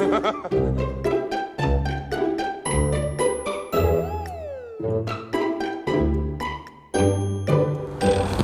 Ha ha ha.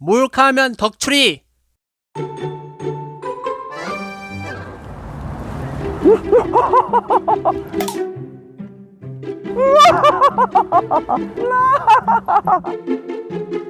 몰카하면 덕출이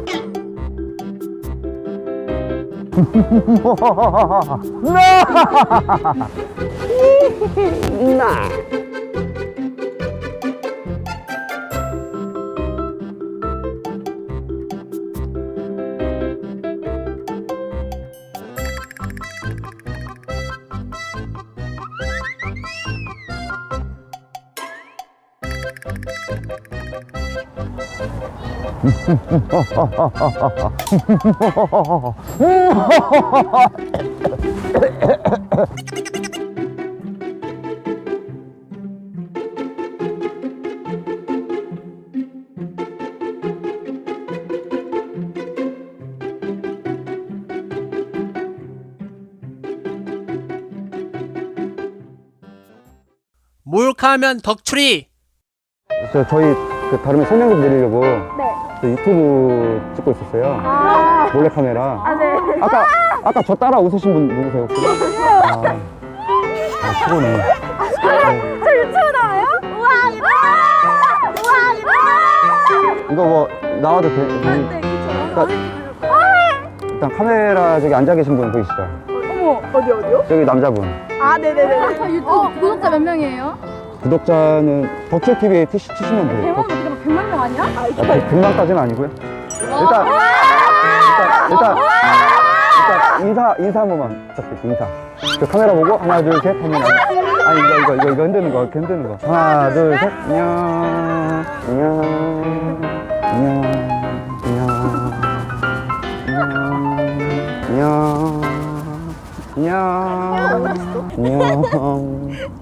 no! no! 몰카하면 덕출이 저 저희 그 다름에 설명 좀 드리려고 네. 저 유튜브 찍고 있었어요. 아, 몰래 카메라. 아, 네. 아까 아까 저 따라 웃으신 분 누구세요? 혹시? 아, 아 피곤해. 네. 저 유튜브 나와요? 우와, 이거! 우와, 이거! 이거 뭐 나와도 돼? 네, 그쵸. 일단 카메라 저기 앉아 계신 분 보이시죠? 어머, 어디, 어디요? 저기 남자분. 아, 네네네. 저 유튜브 구독자 몇 명이에요? 구독자는 덕질TV에 치, 치시면 돼요. 100만 어떻게 막 뭐 100만 명 아니야? 아, 아, 100만까지는 아니고요. 일단, 일단, 일단, 일단 인사, 인사 한 번만 부탁드릴게요. 인사. 저 카메라 보고 하나, 둘, 셋 하면 아니, 이거, 이거, 이거, 이거 흔드는 거, 흔드는 거. 하나, 둘, 셋. 안녕. 안녕. 안녕. 안녕. 안녕. 안녕. 안녕.